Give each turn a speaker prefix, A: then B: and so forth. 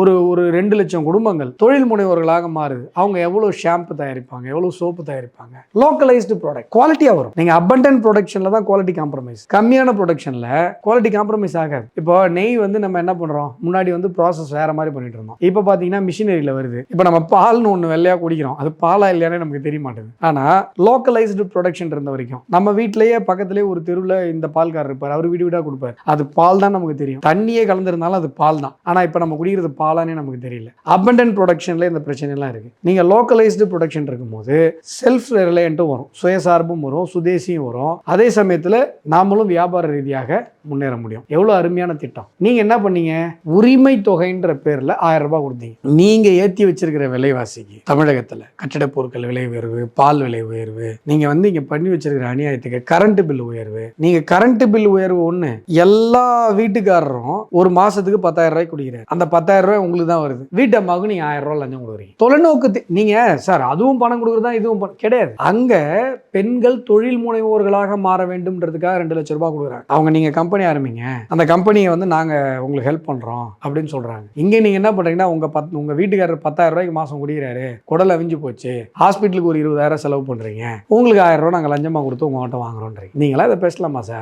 A: ஒரு ஒரு ரெண்டு லட்சம் குடும்பங்கள் தொழில் முனைவோர்களாக மாறுது. அவங்க எவ்வளோ ஷாம்பு தயாரிப்பாங்க எவ்வளோ சோப்பு தயாரிப்பாங்க. லோக்கலைஸ்டு ப்ராடக்ட் குவாலிட்டியாக வரும். நீங்கள் அபண்டன் ப்ரொடக்ஷனில் தான் குவாலிட்டி காம்ப்ரமைஸ் கம்மியான ப்ரொடக்ஷனில் குவாலிட்டி காம்ப்ரமைஸ் ஆகாது. இப்போ நெய் வந்து நம்ம என்ன பண்ணுறோம் முன்னாடி வந்து ப்ராசஸ் வேற மாதிரி பண்ணிட்டு இருந்தோம். இப்போ பார்த்தீங்கன்னா மிஷினரியில் வருது. இப்போ நம்ம பால்னு ஒன்று வெள்ளையாக குடிக்கிறோம். அது பாலா இல்லையானே நமக்கு தெரிய மாட்டேங்குது ஆனால் லோக்கலைஸ்டு ப்ரொடக்ஷன் இருந்த வரைக்கும் நம்ம வீட்டிலேயே பக்கத்துலேயே ஒரு தெருவில் இந்த பால்காரர் இருப்பார். அவர் வீடு வீடாக கொடுப்பார். அது பால் தான் நமக்கு தெரியும். தண்ணியே கலந்துருந்தாலும் அது பால் தான் ஆனால் இப்போ நம்ம குடிக்கிறது பாலானே நமக்கு தெரியல. அபண்டன்ட் ப்ரொடக்ஷனில் இந்த பிரச்சனை எல்லாம் இருக்கு. நீங்க லோக்கலைஸ்டு ப்ரொடக்ஷன் இருக்கும்போது செல்ஃப் ரிலையண்ட்டும் வரும் சுயசார்பும் வரும் சுதேசியும் வரும். அதே சமயத்தில் நாமளும் வியாபார ரீதியாக முன்னேற முடியும். எவ்வளோ அருமையான திட்டம். நீங்க என்ன பண்ணீங்க? உரிமை தொகைன்ற பேரில் ஆயிரம் ரூபாய் கொடுத்தீங்க. நீங்கள் ஏற்றி வச்சிருக்கிற விலைவாசிக்கு தமிழகத்தில் கட்டிட பொருட்கள் விலை உயர்வு பால் விலை உயர்வு நீங்கள் வந்து இங்கே பண்ணி வச்சிருக்கிற அநியாயத்துக்கு கரண்ட் பில் உயர்வு. நீங்கள் கரண்ட் பில் உயர்வு ஒன்று எல்லா வீட்டுக்காரரும் ஒரு மாதத்துக்கு பத்தாயிரம் ரூபாய் குடிக்கிறார். அந்த பத்தாயிரம் ரூபாய் உங்களுக்கு தான் வருது. வீட்டை அம்மாவுக்கு நீங்க ஆயிரம் ரூபாய் லஞ்சம் கொடுக்குறீங்க. தொலைநோக்கு நீங்க சார் அதுவும் பணம் கொடுக்குறதா இதுவும் பணம் கிடையாது. அங்க பெண்கள் தொழில் முனைவோர்களாக மாற வேண்டும்ன்றதுக்காக ரெண்டு லட்சம் ரூபாய் கொடுக்குறாங்க. அவங்க நீங்க கம்பெனி ஆரம்பிங்க அந்த கம்பெனியை வந்து நாங்க உங்களுக்கு ஹெல்ப் பண்றோம் அப்படின்னு சொல்றாங்க. இங்க நீங்க என்ன பண்றீங்கன்னா உங்க பத் உங்க வீட்டுக்காரர் பத்தாயிரம் ரூபாய்க்கு மாசம் குடிக்கிறாரு. குடல் அவிஞ்சு போச்சு. ஹாஸ்பிட்டலுக்கு ஒரு இருபதாயிரம் செலவு பண்றீங்க. உங்களுக்கு ஆயிரம் ரூபாய் நாங்க லஞ்சமா கொடுத்து உங்ககிட்ட வாங்குறோன்றீங்க. நீங்களா இதை பேசலாமா சார்